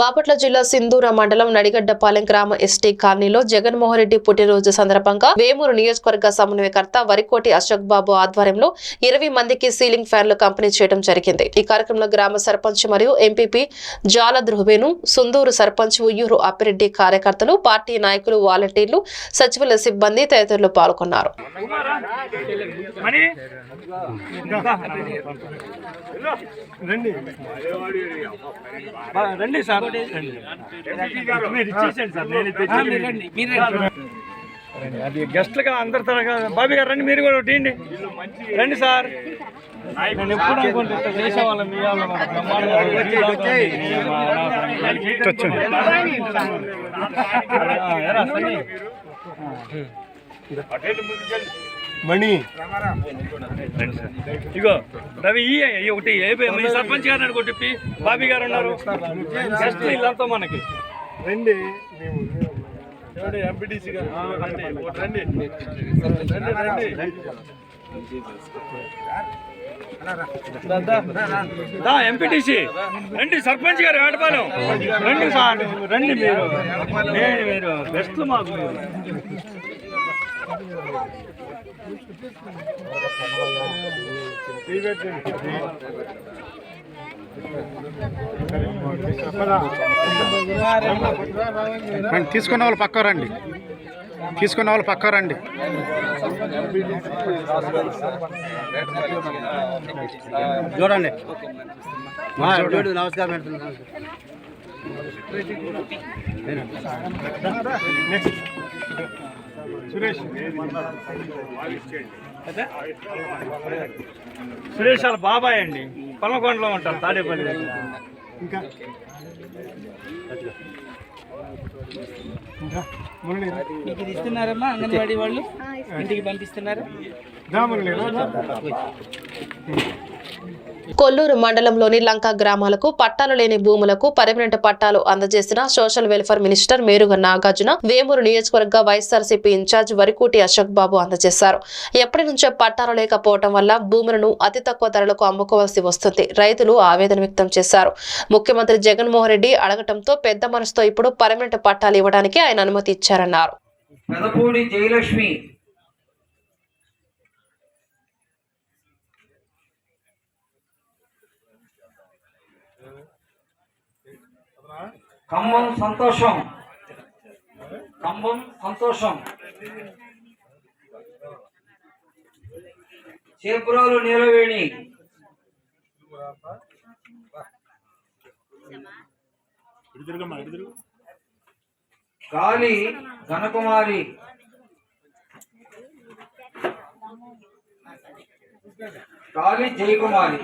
బాపట్ల జిల్లా సింధూర మండలం నడిగడ్డపాలెం గ్రామ ఎస్టీ కాలనీలో జగన్మోహన్ రెడ్డి పుట్టినరోజు సందర్భంగా వేమూరు నియోజకవర్గ సమన్వయకర్త వరికోటి అశోక్ బాబు ఆధ్వర్యంలో ఇరవై మందికి సీలింగ్ ఫ్యాన్లు పంపిణీ చేయడం జరిగింది. ఈ కార్యక్రమంలో గ్రామ సర్పంచ్ మరియు ఎంపీపీ జాల ధృవేను సుందూరు సర్పంచ్ ఉయ్యూరు అప్పిరెడ్డి కార్యకర్తలు పార్టీ నాయకులు వాలంటీర్లు సచివాలయ సిబ్బంది తదితరులు పాల్గొన్నారు. రండి సార్. రండి. మీరు ఇచ్చేసేయండి అది గెస్ట్లుగా అందరి తరగా బాబీ గారు రండి మీరు కూడా తీయండి రండి సార్ నేను ఎప్పుడు అనుకుంటే ఇట్లా చేసేవాళ్ళం మీ వాళ్ళం మణి. ఇగో రవి ఈ ఒకటి ఏ మీ సర్పంచ్ గారు అని ఒకటి బాబీ గారు ఉన్నారు. గెస్ట్ ఇల్లంతా మనకి. రండి. ఎంపీటీసీ గారు? రండి. ఒకటి రండి రండి. రండి దా ఎంపీటీసీ. రండి సర్పంచ్ గారు ఏటపాలెం. రండి సార్ రండి మీరు. మీరు బెస్ట్ మాకు తీసుకున్న వాళ్ళు పక్క రండి. తీసుకున్న వాళ్ళు పక్క రండి. చూడండి. చూడు నమస్కారం పెడుతున్నాను సురేష్. సురేష్ వాళ్ళ బాబాయ్ అండి. పల్లకొండలో ఉంటారు తాడేపల్లి ఇంకా? మీకు ఇది ఇస్తున్నారమ్మా అంగన్వాడీ వాళ్ళు? ఇంటికి పంపిస్తున్నారు. కొల్లూరు మండలంలోని లంకా గ్రామాలకు పట్టాలు లేని భూములకు పర్మనెంట్ పట్టాలు అందజేసిన social welfare minister Meruga Nagarjuna Vemuru నియోజకవర్గ YSRCP in charge Varikuti Ashok Babu అందజేశారు. ఎప్పటి నుంచో పట్టాలు లేకపోవడం వల్ల భూములను అతి తక్కువ ధరలకు అమ్ముకోవాల్సి వస్తుంది. రైతులు ఆవేదన వ్యక్తం చేశారు. ముఖ్యమంత్రి జగన్మోహన్ రెడ్డి అడగటంతో పెద్ద మనసుతో ఇప్పుడు పర్మనెంట్ పట్టాలు ఇవ్వడానికి ఆయన అనుమతి ఇచ్చారన్నారు. జయలక్ష్మి ఖమ్మం సంతోషం. ఖమ్మం సంతోషం. చేపురాలు నీలవేణి. గాలి ఘనకుమారి. గాలి జయకుమారి.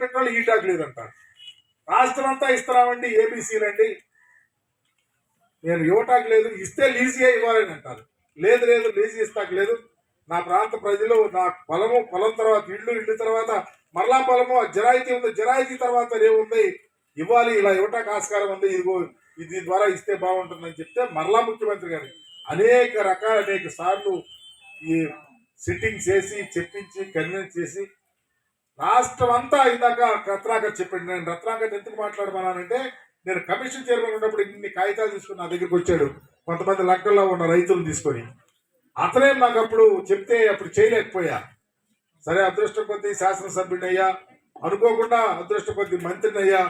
పెట్రోల్ ఈ టాక్ లేదంట. రాష్ట్రం అంతా ఇస్తున్నామండి ఏబీసీలండి నేను ఇవ్వటానికి లేదు ఇస్తే లీజీగా ఇవ్వాలని అంటారు. లేదు లేదు లీజీ ఇస్తాక లేదు. నా ప్రాంత ప్రజలు నా పొలము పొలం తర్వాత ఇల్లు ఇల్లు తర్వాత మరలా పొలము జరాయితీ ఉంది జరాయితీ తర్వాత ఏముంది ఇవ్వాలి ఇలా ఇవ్వటానికి ఆస్కారం ఉంది ఇదిగో ఇది దీని ద్వారా ఇస్తే బాగుంటుందని చెప్తే మరలా ముఖ్యమంత్రి గారు అనేక రకాల అనేక సార్లు ఈ సిట్టింగ్ చేసి చెప్పించి కన్విన్స్ చేసి రాష్ట్రం అంతా ఇందాక రత్నాకర్ చెప్పండి. నేను రత్నాకర్ ఎందుకు మాట్లాడమన్నానంటే నేను కమిషన్ చైర్మన్ ఉన్నప్పుడు ఇన్ని కాగితాలు తీసుకుని నా దగ్గరికి వచ్చాడు. కొంతమంది లక్కల్లో ఉన్న రైతులను తీసుకొని. అతనే నాకు అప్పుడు చెప్తే అప్పుడు చేయలేకపోయా. సరే అదృష్టం కొద్ది శాసనసభ్యుడిని అయ్యా అనుకోకుండా అదృష్టం కొద్ది మంత్రిని అయ్యా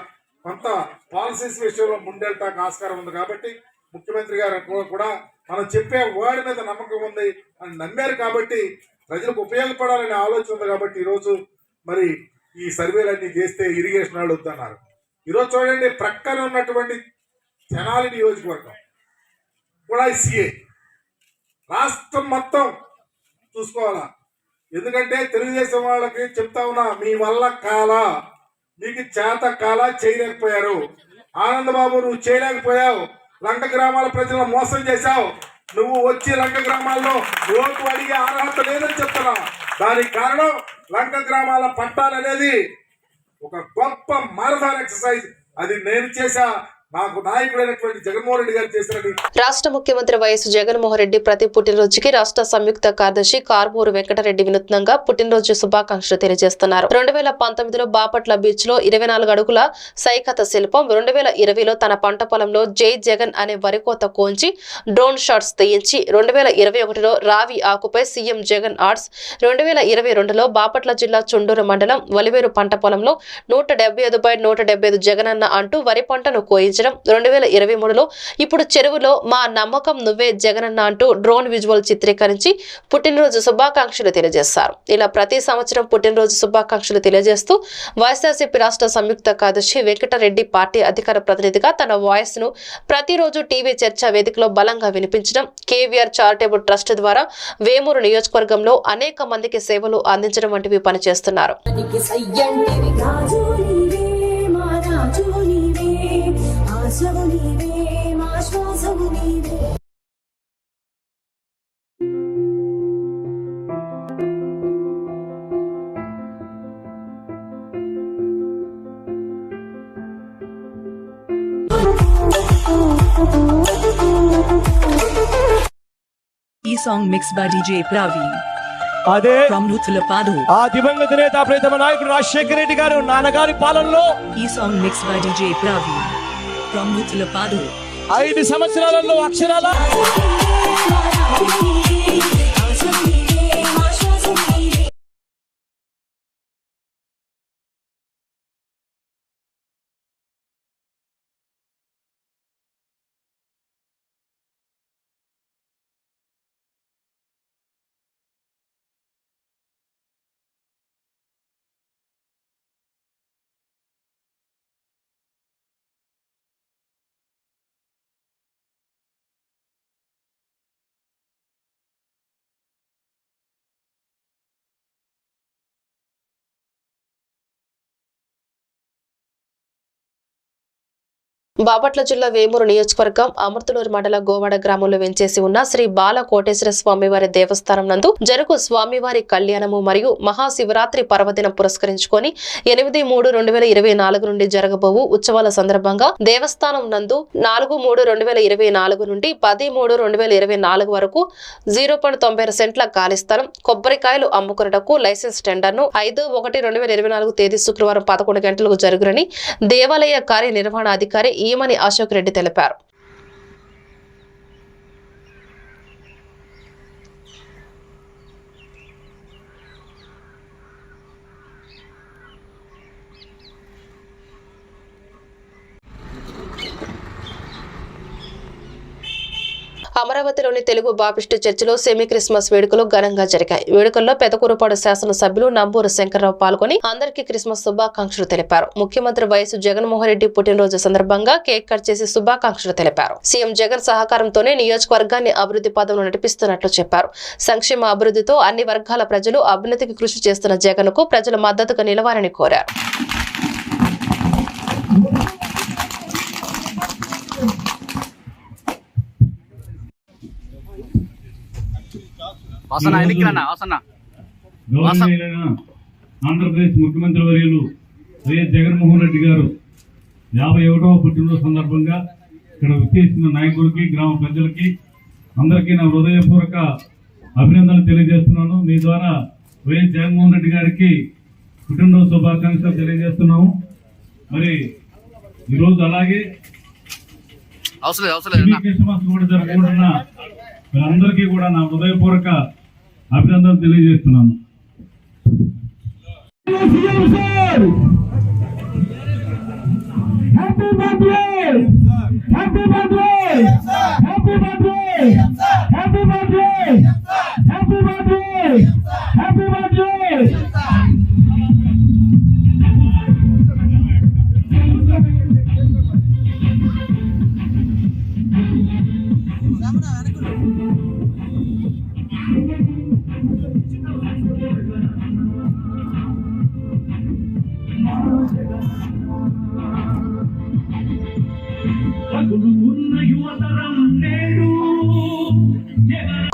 కొంత పాలసీస్ విషయంలో ముందెళ్ళటానికి ఆస్కారం ఉంది కాబట్టి ముఖ్యమంత్రి గారు కూడా మనం చెప్పే వర్డ్ మీద నమ్మకం ఉంది అని నమ్మారు కాబట్టి ప్రజలకు ఉపయోగపడాలనే ఆలోచన ఉంది కాబట్టి ఈరోజు మరి ఈ సర్వేలన్నీ చేస్తే ఇరిగేషన్ వాళ్ళు వద్దన్నారు ఈరోజు చూడండి ప్రక్కన ఉన్నటువంటి తెనాలి నియోజకవర్గం కూడా సిఏ రాష్ట్రం మొత్తం చూసుకోవాలా? ఎందుకంటే తెలుగుదేశం వాళ్ళకి చెప్తా ఉన్నా మీ వల్ల కాల నీకు చేత కాల చేయలేకపోయారు. ఆనందబాబు నువ్వు చేయలేకపోయావు. లంక గ్రామాల ప్రజలను మోసం చేశావు. నువ్వు వచ్చి లంక గ్రామాల్లో ఓటు అడిగే అర్హత లేదని చెప్తున్నా. దానికి కారణం లంక గ్రామాల పట్టాలనేది ఒక గొప్ప మారథాన్ ఎక్సర్సైజ్. అది నేను చేశా. రాష్ట్ర ముఖ్యమంత్రి వైఎస్ జగన్మోహన్ రెడ్డి ప్రతి పుట్టినరోజుకి రాష్ట్ర సంయుక్త కార్యదర్శి కార్మూరు వెంకటరెడ్డి వినూత్నంగా పుట్టినరోజు శుభాకాంక్షలు తెలియజేస్తున్నారు. రెండు వేల పంతొమ్మిదిలో బాపట్ల బీచ్లో ఇరవై నాలుగు అడుగుల సైకత శిల్పం రెండు వేల ఇరవైలో తన పంట పొలంలో జై జగన్ అనే వరికోత కోంచి డ్రోన్ షాట్స్ తీయించి రెండు వేల ఇరవై ఒకటిలో రావి ఆకుపై సీఎం జగన్ ఆర్ట్స్ రెండు వేల ఇరవై రెండులో బాపట్ల జిల్లా చుండూరు మండలం వలివేరు పంట పొలంలో నూట డెబ్బై ఐదు బై నూట డెబ్బై ఐదు జగనన్న అంటూ వరి పంటను కోయించడం రెండు వేల ఇరవై మూడులో ఇప్పుడు చెరువులో మా నమ్మకం నువ్వే జగనన్న అంటూ డ్రోన్ విజువల్ చిత్రీకరించి పుట్టినరోజు శుభాకాంక్షలు తెలియజేశారు ఇలా ప్రతి సంవత్సరం పుట్టినరోజు శుభాకాంక్షలు తెలియజేస్తూ వైఎస్ఆర్సీపీ రాష్ట్ర సంయుక్త కార్యదర్శి వెంకటరెడ్డి పార్టీ అధికార ప్రతినిధిగా తన వాయిస్ను ప్రతిరోజు టీవీ చర్చా వేదికలో బలంగా వినిపించడం కేవీఆర్ చారిటబుల్ ట్రస్ట్ ద్వారా వేమూరు నియోజకవర్గంలో అనేక మందికి సేవలు అందించడం వంటివి పనిచేస్తున్నారు. ఆశవు నీవే మా శ్వాసవు నీవే ఈ song mix by DJ Praveen అదే. నూతులపాడు ఆ దివంగత నేత ప్రీతమ నాయకుడు రాజశేఖర రెడ్డి గారు నాన్నగారి పాలనలో ఈ song mix by DJ Praveen from Nuthulapadu ఐదు సంవత్సరాలలో అక్షరాల బాపట్ల జిల్లా వేమూరు నియోజకవర్గం అమృతలూరు మండల గోవాడ గ్రామంలో వెంచేసి ఉన్న శ్రీ బాల కోటేశ్వర స్వామివారి దేవస్థానం నందు జరుగు స్వామివారి కళ్యాణము మరియు మహాశివరాత్రి పర్వదినం పురస్కరించుకొని ఎనిమిది మూడు రెండు వేల ఇరవై నాలుగు నుండి జరగబోవు ఉత్సవాల సందర్భంగా దేవస్థానం నందు నాలుగు మూడు రెండు వేల ఇరవై నాలుగు నుండి పది మూడు రెండు వేల ఇరవై నాలుగు వరకు జీరో పాయింట్ తొంభై సెంట్ల ఖాళీ స్థలం కొబ్బరికాయలు అమ్ముకున్నటకు లైసెన్స్ టెండర్ను ఐదు ఒకటి రెండు వేల ఇరవై నాలుగు తేదీ శుక్రవారం పదకొండు గంటలకు జరుగునని దేవాలయ కార్యనిర్వహణాధికారి ఈమని అశోక్ రెడ్డి తెలిపారు. అమరావతిలోని తెలుగు బాపిస్టు చర్చిలో సెమీ క్రిస్మస్ వేడుకలు ఘనంగా జరిగాయి. వేడుకల్లో పెదకూరుపాడు శాసనసభ్యులు నంబూరు శంకర్రావు పాల్గొని అందరికీ క్రిస్మస్ శుభాకాంక్షలు తెలిపారు. ముఖ్యమంత్రి వైఎస్ జగన్మోహన్ రెడ్డి పుట్టినరోజు సందర్భంగా కేక్ కట్ చేసి శుభాకాంక్షలు తెలిపారు. సీఎం జగన్ సహకారంతోనే నియోజకవర్గాన్ని అభివృద్ధి పదంలో నడిపిస్తున్నట్లు చెప్పారు. సంక్షేమ అభివృద్ధితో అన్ని వర్గాల ప్రజలు అభ్యున్నతికి కృషి చేస్తున్న జగన్కు ప్రజలు మద్దతుగా నిలవాలని కోరారు. ఎన్నికలన్నా ఆంధ్రప్రదేశ్ ముఖ్యమంత్రి వర్యులు వైఎస్ జగన్మోహన్ రెడ్డి గారు యాభై ఒకటవ పుట్టినరోజు సందర్భంగా ఇక్కడ విచ్చేసిన నాయకులకి గ్రామ ప్రజలకి అందరికీ నా హృదయపూర్వక అభినందనలు తెలియజేస్తున్నాను. మీ ద్వారా వైఎస్ జగన్మోహన్ రెడ్డి గారికి పుట్టినరోజు శుభాకాంక్షలు తెలియజేస్తున్నాము. మరి ఈరోజు అలాగే అవసరం అవసరం కూడా జరుపుకుంటున్న అందరికీ కూడా నా హృదయపూర్వక అభినందనలు తెలియజేస్తున్నాను. పగులుతున్న యువతరం నేడు జగన్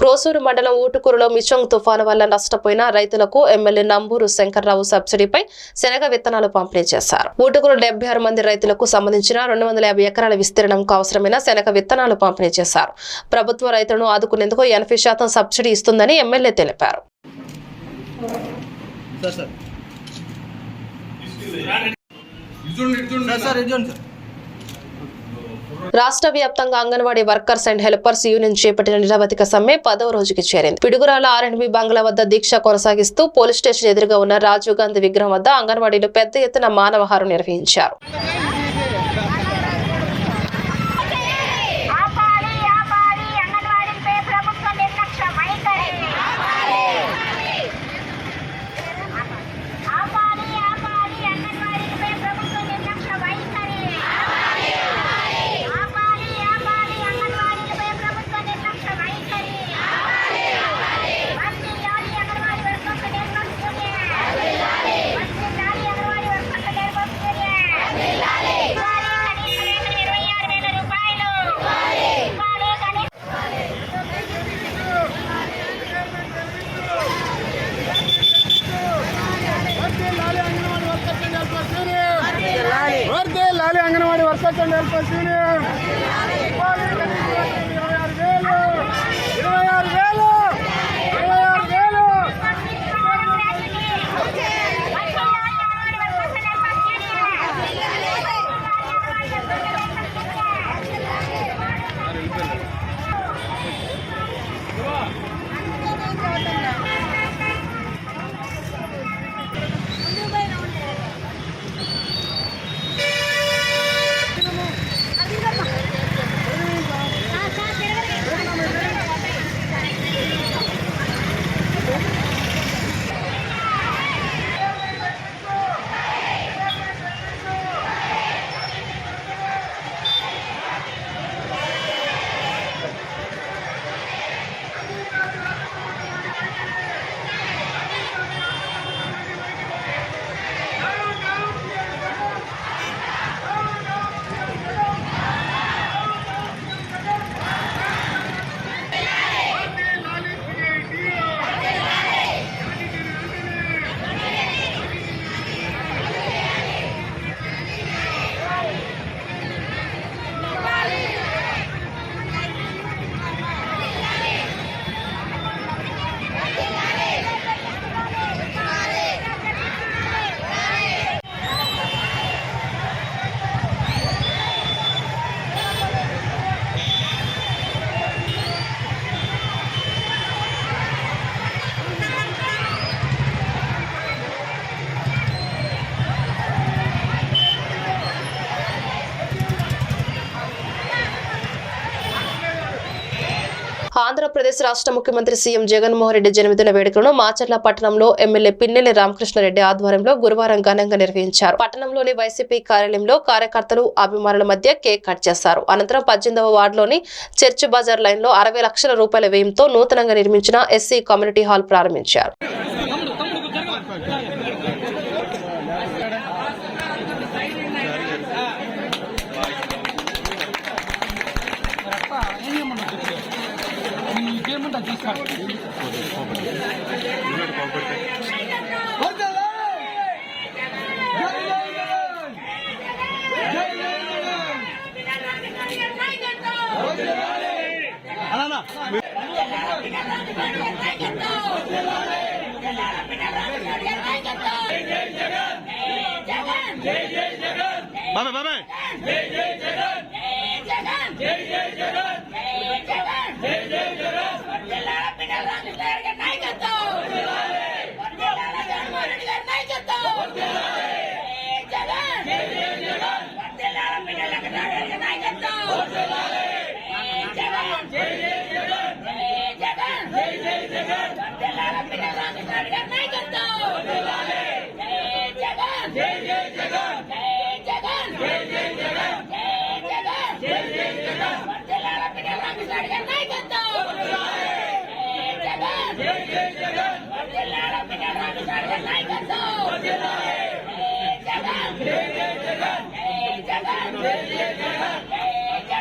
క్రోసూరు మండలం ఊటుకూరులో మిచంగ్ తుఫాను వల్ల నష్టపోయిన రైతులకు ఎమ్మెల్యే నంబూరు శంకర్రావు సబ్సిడీపై శనగ విత్తనాలు పంపిణీ చేశారు. ఊటుకూరు డెబ్బై ఆరు మంది రైతులకు సంబంధించిన రెండు వందల యాభై ఎకరాల విస్తీర్ణంకు అవసరమైన శనగ విత్తనాలు పంపిణీ చేశారు. ప్రభుత్వ రైతులను ఆదుకునేందుకు ఎనభై శాతం సబ్సిడీ ఇస్తుందని ఎమ్మెల్యే తెలిపారు. రాష్ట్ర వ్యాప్తంగా anganwadi workers and helpers union చేపట్టిన నిరవధిక సమ్మె పదవ రోజుకి చేరింది. పిడుగురాల ఆర్ఎండ్బి బంగ్లా వద్ద దీక్ష కొనసాగిస్తూ పోలీస్ స్టేషన్ ఎదురుగా ఉన్న రాజీవ్ గాంధీ విగ్రహం వద్ద అంగన్వాడీలు పెద్ద ఎత్తున మానవహారం నిర్వహించారు. ఆంధ్రప్రదేశ్ రాష్ట్ర ముఖ్యమంత్రి సీఎం జగన్మోహన్ రెడ్డి జన్మదిన వేడుకలను మాచర్ల పట్టణంలో ఎమ్మెల్యే పిన్నెల్లి రామకృష్ణారెడ్డి ఆధ్వర్యంలో గురువారం ఘనంగా నిర్వహించారు. పట్టణంలోని వైసీపీ కార్యాలయంలో కార్యకర్తలు అభిమానుల మధ్య కేక్ కట్ చేశారు. అనంతరం పద్దెనిమిదవ వార్డులోని చర్చ్ బజార్ లైన్లో అరవై లక్షల రూపాయల వ్యయంతో నూతనంగా నిర్మించిన ఎస్సీ కమ్యూనిటీ హాల్ ప్రారంభించారు. బాబాయ్ బాబాయ్. జగన్. జగన్ జగన్ జగన్ జగన్.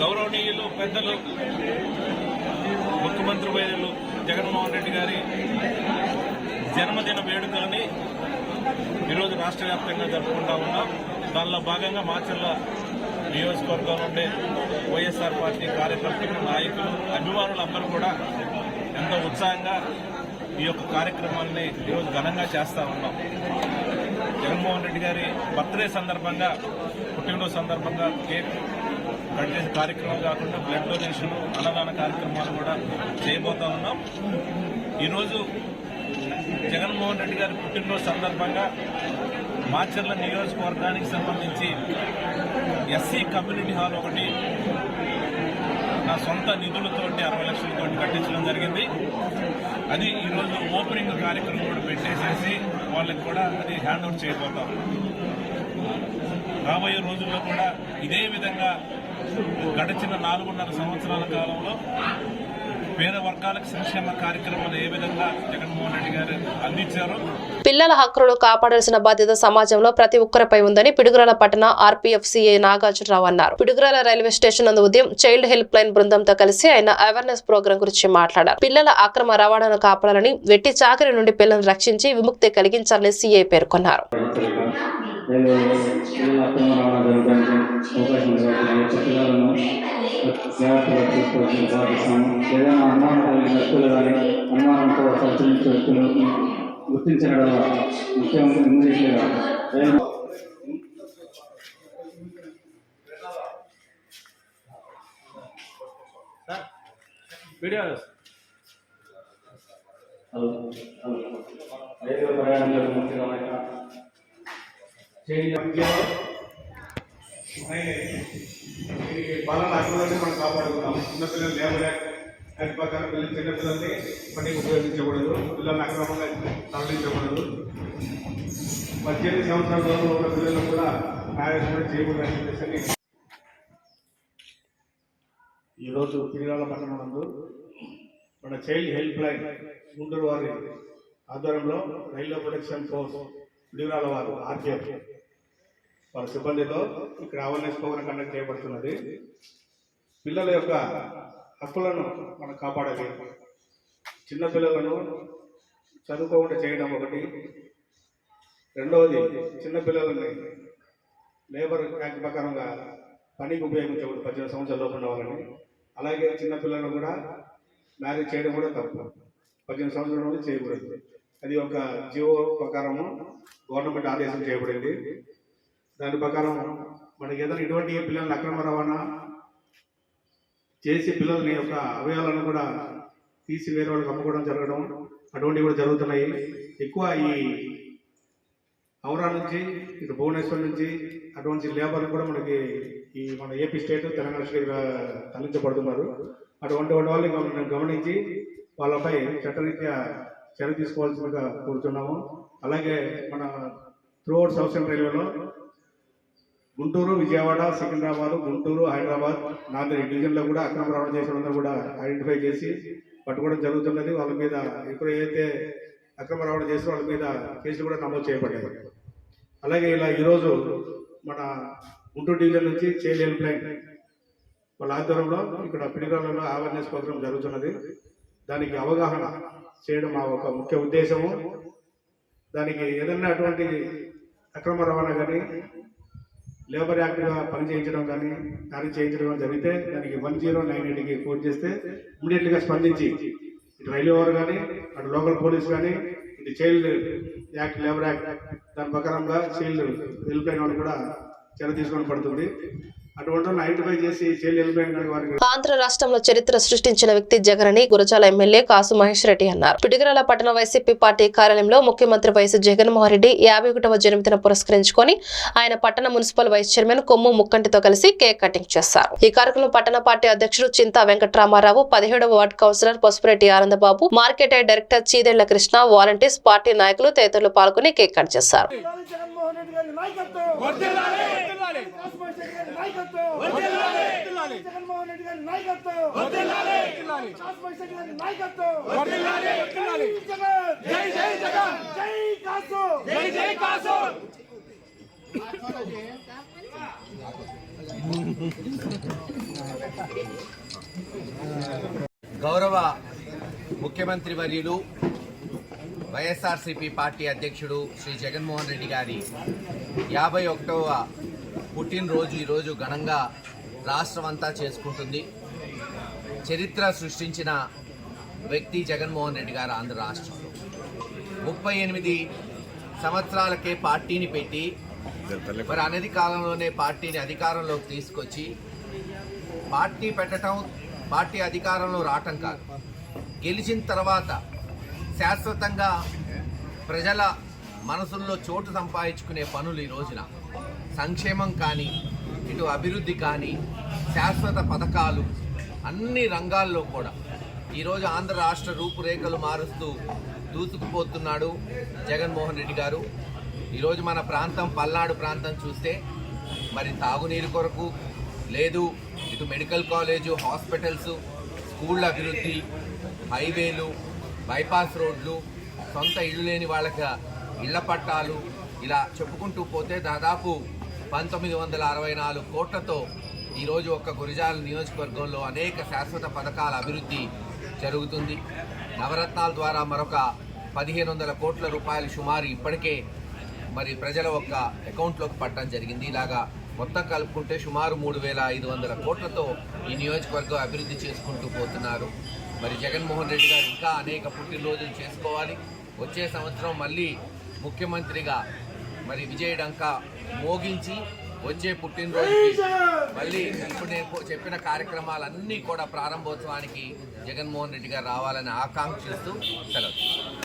గౌరవనీయులు పెద్దలు ముఖ్యమంత్రి వైద్యులు జగన్మోహన్ రెడ్డి గారి జన్మదిన వేడుకలని ఈరోజు రాష్ట్ర వ్యాప్తంగా జరుపుకుంటా ఉన్నాం. దానిలో భాగంగా మాచర్ల నియోజకవర్గం నుండి వైఎస్ఆర్ పార్టీ కార్యకర్తలు నాయకులు అభిమానులందరూ కూడా ఎంతో ఉత్సాహంగా ఈ యొక్క కార్యక్రమాన్ని ఈరోజు ఘనంగా చేస్తా ఉన్నాం. జగన్మోహన్ రెడ్డి గారి బర్త్డే సందర్భంగా పుట్టినరోజు సందర్భంగా కేక్ కట్ చేసే కార్యక్రమం కాకుండా బ్లడ్ డొనేషన్ అన్నదాన కార్యక్రమాలు కూడా చేయబోతా ఉన్నాం. ఈరోజు జగన్మోహన్ రెడ్డి గారి పుట్టినరోజు సందర్భంగా మాచర్ల నియోజకవర్గానికి సంబంధించి ఎస్సీ కమ్యూనిటీ హాల్ ఒకటి నా సొంత నిధులతోటి అరవై లక్షలతో కట్టించడం జరిగింది. అది ఈరోజు ఓపెనింగ్ కార్యక్రమం కూడా పెట్టేసేసి వాళ్ళకి కూడా అది హ్యాండ్ ఓవర్ చేయబోతాం. రాబోయే రోజుల్లో కూడా ఇదే విధంగా గడిచిన నాలుగున్నర సంవత్సరాల కాలంలో పేద వర్గాలకు సంక్షేమ కార్యక్రమాలు ఏ విధంగా జగన్మోహన్ రెడ్డి గారు అందించారు పిల్లల హక్కులను కాపాడాల్సిన బాధ్యత సమాజంలో ప్రతి ఒక్కరిపై ఉందని పిడుగురాల పట్టణ ఆర్పీఎఫ్ సిఐ నాగార్జునరావు అన్నారు. పిడుగురాల రైల్వే స్టేషన్ నందు ఉదయం చైల్డ్ హెల్ప్ లైన్ బృందంతో కలిసి ఆయన అవేర్నెస్ ప్రోగ్రాం గురించి మాట్లాడారు. పిల్లల అక్రమ రవాణాను కాపాడాలని వెట్టి చాకరి నుండి పిల్లలను రక్షించి విముక్తి కలిగించాలని సిఐ పేర్కొన్నారు. పిల్లల అక్రమ రవాణా జరగడానికి అవకాశం కాబట్టి పిల్లలను జాగ్రత్తగా ఏదైనా అనుమానం కలిగిన వ్యక్తులు కానీ అనుమానంతో సంచరించే వ్యక్తులను గుర్తించడం ముఖ్యంగా ఇమ్మీడియట్గా రైలు రైలు ప్రయాణంలో ముఖ్యమైన బాలల అభివృద్ధి మనం కాపాడుకుందాం చిన్నపిల్లలు లేవలే అది ప్రకారం పిల్లలు చిన్నపిల్లల్ని పనికి ఉపయోగించకూడదు పిల్లల్ని అక్రమంగా తరలించకూడదు పద్దెనిమిది సంవత్సరాల ఉన్న పిల్లలు కూడా మ్యారేజ్ కూడా చేయకూడదు అని చెప్పేసి ఈరోజు పిరిగాల పట్టణం మన చైల్డ్ హెల్ప్ లైన్ గుంటూరు వారి ఆధ్వర్యంలో రైల్వే ప్రొటెక్షన్ ఫోర్స్ పిడిగురాల వారు ఆర్కేఎఫ్ వారి సిబ్బందితో ఇక్కడ అవేర్నెస్ ప్రోగ్రాం కండక్ట్ చేయబడుతున్నది. పిల్లల యొక్క హక్కులను మనం కాపాడాలి. చిన్నపిల్లలను చదువుకోకుండా చేయడం ఒకటి. రెండవది చిన్నపిల్లలని లేబర్ యాక్ట్ ప్రకారంగా పనికి ఉపయోగించకూడదు. పద్దెనిమిది సంవత్సరాల లోపు వాళ్ళని. అలాగే చిన్నపిల్లలను కూడా మ్యారేజ్ చేయడం కూడా తప్పు. పద్దెనిమిది సంవత్సరాల నుండి చేయకూడదు. అది ఒక జియో ప్రకారము గవర్నమెంట్ ఆదేశం చేయబడింది. దాని ప్రకారం మనకి ఏదైనా ఇటువంటి పిల్లల్ని అక్రమ రవాణా చేసి పిల్లల్ని యొక్క అవయవాలను కూడా తీసి వేరే వాళ్ళకి అమ్ముకోవడం జరగడం అటువంటివి కూడా జరుగుతున్నాయి. ఎక్కువ ఈ ఔరా నుంచి ఇటు భువనేశ్వర్ నుంచి అటువంటి లేబర్ కూడా మనకి ఈ మన ఏపీ స్టేట్ తెలంగాణ స్టేట్ తరలించబడుతున్నారు. అటువంటి వాళ్ళని గమనించి వాళ్ళపై చట్టరీత్యా చర్య తీసుకోవాల్సిందిగా కోరుతున్నాము. అలాగే మన త్రూఅవుట్ సౌత్ రైల్వేలో గుంటూరు విజయవాడ సికింద్రాబాద్ గుంటూరు హైదరాబాద్ నాలుగు డివిజన్లో కూడా అక్రమ రవాణా చేసిన కూడా ఐడెంటిఫై చేసి పట్టుకోవడం జరుగుతున్నది. వాళ్ళ మీద ఎప్పుడైతే అక్రమ రవాణా చేసిన వాళ్ళ మీద కేసులు కూడా నమోదు చేయబడ్డాయి. అలాగే ఇలా ఈరోజు మన గుంటూరు డివిజన్ నుంచి చేల్ హెల్ప్ లైన్ వాళ్ళ ఆధ్వర్యంలో ఇక్కడ పిడిగాలలో అవేర్నెస్ ప్రోగ్రామ్ జరుగుతున్నది. దానికి అవగాహన చేయడం మా ఒక ముఖ్య ఉద్దేశము. దానికి ఏదైనా అటువంటి అక్రమ రవాణా కానీ లేబర్ యాక్ట్గా పని చేయించడం కానీ దాన్ని చేయించడం జరిగితే దానికి వన్ జీరో నైన్ ఎయిట్కి ఫోన్ చేస్తే ఇమీడియట్గా స్పందించి ఇటు రైల్వే వారు కానీ అటు లోకల్ పోలీస్ కానీ ఇటు చైల్డ్ యాక్ట్ లేబర్ యాక్ట్ దాని ప్రకారంగా చైల్డ్ హెల్ప్ లైన్ వాళ్ళు కూడా చర్య తీసుకోవడం పడుతుంది. ఆంధ్ర రాష్ట్రంలో చరిత్ర సృష్టించిన వ్యక్తి జగనని గురజాల ఎమ్మెల్యే కాసు మహేష్ రెడ్డి అన్నారు. పిడిగరాల పట్టణ వైసీపీ పార్టీ కార్యాలయంలో ముఖ్యమంత్రి వైఎస్ జగన్మోహన్ రెడ్డి యాభై ఒకటవ జన్మదిన పురస్కరించుకొని ఆయన పట్టణ మున్సిపల్ వైస్ చైర్మన్ కొమ్ము ముక్కంటితో కలిసి కేక్ కటింగ్ చేశారు. ఈ కార్యక్రమంలో పట్టణ పార్టీ అధ్యక్షుడు చింతా వెంకట్రామారావు పదిహేడవ ward councillor Pasupureddy Anandababu market director Cheedella Krishna volunteers party నాయకులు తదితరులు పాల్గొని కేక్ కట్ చేశారు. జగన్మోహన్ రెడ్డి గారి నాయకత్వం. నాయకత్వం జగన్మోహన్ రెడ్డి గారి నాయకత్వం. కాసుపై శెట్టి గారి నాయకత్వం. జై జగన్. జై జై జగన్. జై కాసు జై జై కాసు గౌరవ ముఖ్యమంత్రి వర్యులు వైఎస్ఆర్సీపీ పార్టీ అధ్యక్షుడు శ్రీ జగన్మోహన్ రెడ్డి గారి యాభై ఒకటవ పుట్టినరోజు ఈరోజు ఘనంగా రాష్ట్రం అంతా చేసుకుంటుంది. చరిత్ర సృష్టించిన వ్యక్తి జగన్మోహన్ రెడ్డి గారు ఆంధ్ర రాష్ట్రంలో. ముప్పై ఎనిమిది సంవత్సరాలకే పార్టీని పెట్టి మరి అనతి కాలంలోనే పార్టీని అధికారంలోకి తీసుకొచ్చి పార్టీ పెట్టడం పార్టీ అధికారంలో రావటం కాదు. గెలిచిన తర్వాత శాశ్వతంగా ప్రజల మనసుల్లో చోటు సంపాదించుకునే పనులు ఈ రోజున. సంక్షేమం కానీ ఇటు అభివృద్ధి కానీ శాశ్వత పథకాలు అన్ని రంగాల్లో కూడా. ఈరోజు ఆంధ్ర రాష్ట్ర రూపురేఖలు మారుస్తూ దూసుకుపోతున్నాడు జగన్మోహన్ రెడ్డి గారు. ఈరోజు మన ప్రాంతం పల్నాడు ప్రాంతం చూస్తే మరి తాగునీరు కొరకు లేదు. ఇటు మెడికల్ కాలేజు హాస్పిటల్స్ స్కూళ్ళ అభివృద్ధి హైవేలు బైపాస్ రోడ్లు సొంత ఇళ్ళు లేని వాళ్ళకి ఇళ్ళ పట్టాలు ఇలా చెప్పుకుంటూ పోతే దాదాపు పంతొమ్మిది వందల అరవై నాలుగు కోట్లతో ఈరోజు ఒక్క గురిజాల నియోజకవర్గంలో అనేక శాశ్వత పథకాల అభివృద్ధి జరుగుతుంది. నవరత్నాల ద్వారా మరొక పదిహేను వందల కోట్ల రూపాయలు సుమారు ఇప్పటికే మరి ప్రజల ఒక్క అకౌంట్లోకి పట్టడం జరిగింది. ఇలాగా మొత్తం కలుపుకుంటే సుమారు మూడు వేల ఐదు వందల కోట్లతో ఈ నియోజకవర్గం అభివృద్ధి చేసుకుంటూ పోతున్నారు. మరి జగన్మోహన్ రెడ్డి గారు ఇంకా అనేక పుట్టినరోజులు చేసుకోవాలి. వచ్చే సంవత్సరం మళ్ళీ ముఖ్యమంత్రిగా మరి విజయ డంకా మోగించి వచ్చే పుట్టినరోజుకి మళ్ళీ ఇప్పుడు నేను చెప్పిన కార్యక్రమాలన్నీ కూడా ప్రారంభోత్సవానికి జగన్మోహన్ రెడ్డి గారు రావాలని ఆకాంక్షిస్తూ సెలవు.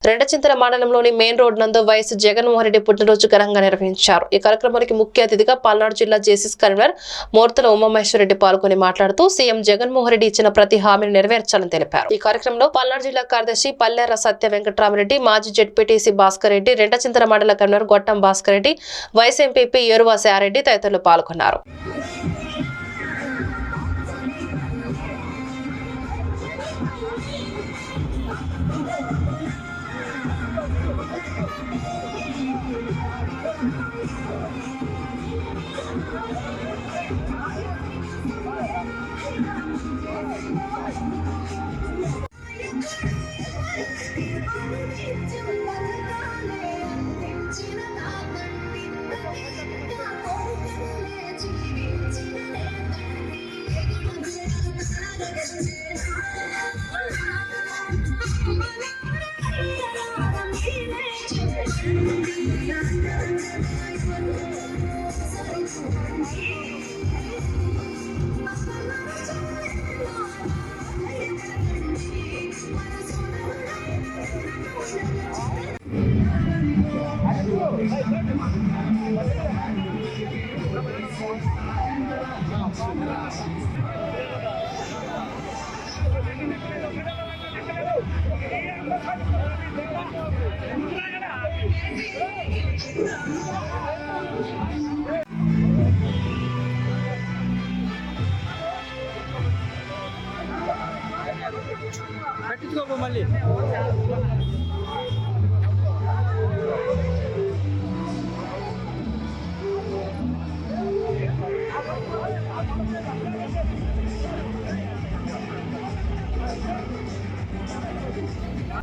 రెండచింతల మండలంలోని మెయిన్ రోడ్ నందు వైఎస్ జగన్మోహన్ రెడ్డి పుట్టినరోజు ఘనంగా నిర్వహించారు. ఈ కార్యక్రమానికి ముఖ్య అతిథిగా పల్నాడు జిల్లా జేసీస్ కన్వీనర్ మూర్తల ఉమామహేశ్వరరెడ్డి పాల్గొని మాట్లాడుతూ సీఎం జగన్మోహన్ రెడ్డి ఇచ్చిన ప్రతి హామీని నెరవేర్చాలని తెలిపారు. ఈ కార్యక్రమంలో పల్నాడు జిల్లా కార్యదర్శి పల్లెర సత్య వెంకటరామరెడ్డి మాజీ జడ్పీటీసీ భాస్కర్ రెడ్డి రెండచింతల మండల convener Gottam Bhaskar Reddy vice MPP ఏరువా శారెడ్డి తదితరులు పాల్గొన్నారు.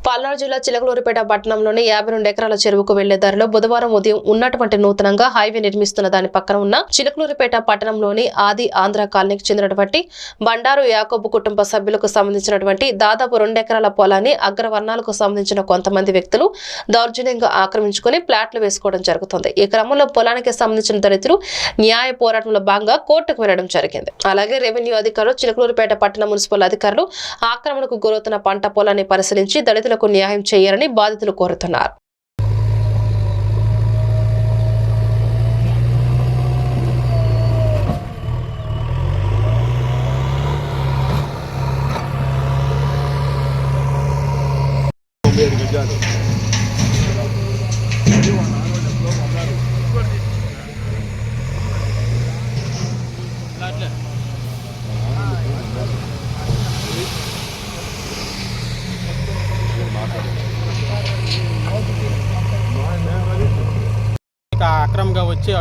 పల్నాడు జిల్లా చిలకలూరిపేట పట్టణంలోని యాభై రెండు ఎకరాల చెరువుకు వెళ్ళే దారిలో బుధవారం ఉదయం ఉన్నటువంటి నూతనంగా హైవే నిర్మిస్తున్న దాని పక్కన ఉన్న చిలకలూరిపేట పట్టణంలోని ఆది ఆంధ్ర కాలనీకి చెందినటువంటి బండారు యాకోబు కుటుంబ సభ్యులకు సంబంధించినటువంటి దాదాపు రెండు ఎకరాల పొలాన్ని అగ్రవర్ణాలకు సంబంధించిన కొంతమంది వ్యక్తులు దౌర్జన్యంగా ఆక్రమించుకుని ప్లాట్లు వేసుకోవడం జరుగుతుంది. ఈ క్రమంలో పొలానికి సంబంధించిన దళితులు న్యాయ పోరాటంలో భాగంగా కోర్టుకు వెళ్ళడం జరిగింది. అలాగే రెవెన్యూ అధికారులు చిలకలూరిపేట పట్టణ మున్సిపల్ అధికారులు ఆక్రమణకు గురవుతున్న పంట పొలాన్ని పరిశీలించి దళితులకు న్యాయం చేయాలని బాధితులు కోరుతున్నారు.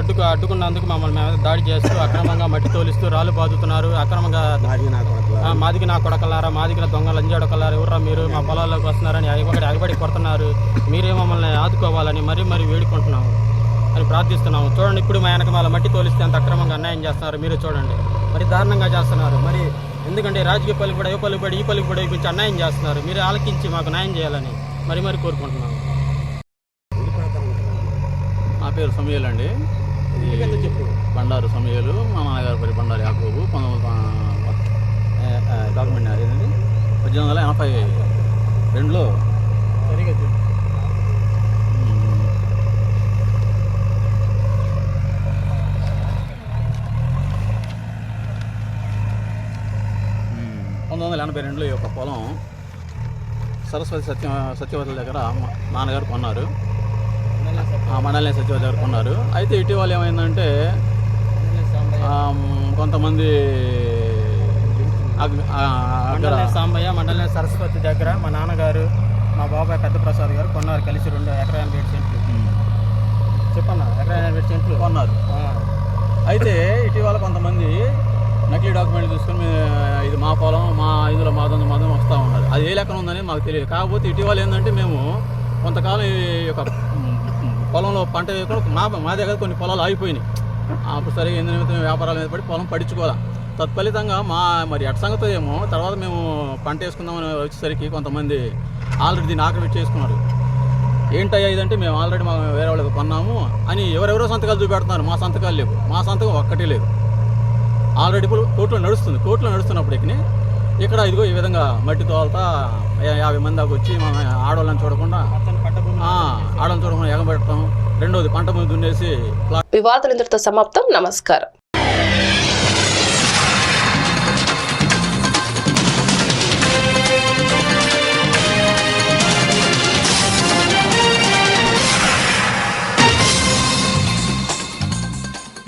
అడ్డుకు అడ్డుకున్నందుకు మమ్మల్ని మేము దాడి చేస్తూ అక్రమంగా మట్టి తోలిస్తూ రాళ్ళు బాదుతున్నారు. అక్రమంగా మాదికి నా కొడకలారా? మాదికి నా దొంగ లంజాడొకలారా ఎవరా మీరు? మా పొలాల్లోకి వస్తున్నారని ఒకటి ఎగబడి కొడుతున్నారు. మీరే మమ్మల్ని ఆదుకోవాలని మరీ మరీ వేడుకుంటున్నాము. అని ప్రార్థిస్తున్నాము. చూడండి ఇప్పుడు మా వెనక వాళ్ళ మట్టి తోలిస్తే అంత అక్రమంగా అన్యాయం చేస్తున్నారు. మీరు చూడండి. మరి దారుణంగా చేస్తున్నారు. మరి ఎందుకంటే రాజకీయ పలుకుబడి ఏ పలుకుబడి ఈ పలుకుబడి గురించి అన్యాయం చేస్తున్నారు. మీరు ఆలకించి మాకు న్యాయం చేయాలని మరి మరి కోరుకుంటున్నాము. నా పేరు సమయలు అండి. చెప్పు. బండారు సమయలు మా నాన్నగారి పేరు బండారు యాకోబు పంతొమ్మిది వందల డాక్యుమెంట్ అదేనండి పద్దెనిమిది వందల ఎనభై రెండులో. సరిగా చెప్పు. మ్, పంతొమ్మిది వందల ఎనభై రెండులో ఈ యొక్క పొలం సరస్వతి సత్య సత్యవతుల దగ్గర మా నాన్నగారు కొన్నారు. మండలి సత్యవతి దగ్గర కొన్నారు అయితే ఇటీవల ఏమైందంటే కొంతమంది మండలే సాంబయ్య మండలే సరస్వతి దగ్గర మా నాన్నగారు మా బాబాయ్ పెద్ద ప్రసాద్ గారు కొన్నారు కలిసి రెండు ఎకరా ఎనభై ఏడు సెంట్లు. చెప్పన్నా ఎకరా ఎనభై ఏడు సెంట్లు? కొన్నారు. అయితే ఇటీవల కొంతమంది నకిలీ డాక్యుమెంట్లు తీసుకొని "మీ- ఇది మా పొలం మా ఇందులో మాదం మాదం వస్తూ ఉన్నారు. అది ఏ లెక్కన ఉందని మాకు తెలియదు. కాకపోతే ఇటీవల ఏంటంటే మేము కొంతకాలం ఈ యొక్క పొలంలో పంట వేయకుండా మా మా దగ్గర కొన్ని పొలాలు ఆగిపోయినాయి. అప్పుడు సరిగా ఎందు నిమిత్తం వ్యాపారాల మీద పడి పొలం పడించుకోవాలి తత్ఫలితంగా మా మరి ఎట్ సంగతో ఏమో తర్వాత మేము పంట వేసుకుందామని వచ్చేసరికి కొంతమంది ఆల్రెడీ దీన్ని ఆక్రమిట్ చేసుకున్నారు. ఏంటయ్యా ఇదంటే మేము ఆల్రెడీ మా వేరే వాళ్ళకి కొన్నాము అని ఎవరెవరో సంతకాలు చూపెడుతున్నారు. మా సంతకాలు లేవు. మా సంతకం ఒక్కటే లేదు. ఆల్రెడీ ఇప్పుడు కోర్టులో నడుస్తుంది. కోర్టులో నడుస్తున్నప్పటికీ ఇక్కడ ఇదిగో ఈ విధంగా మట్టి తోలతా యాభై మంది దాకా వచ్చి మా ఆడవాళ్ళని చూడకుండా ఆడవాళ్ళని చూడకుండా ఎగబెట్టడం రెండోది పంట ముందు దున్నేసి ఈ వార్తలు ఇంతటితో సమాప్తం. నమస్కారం.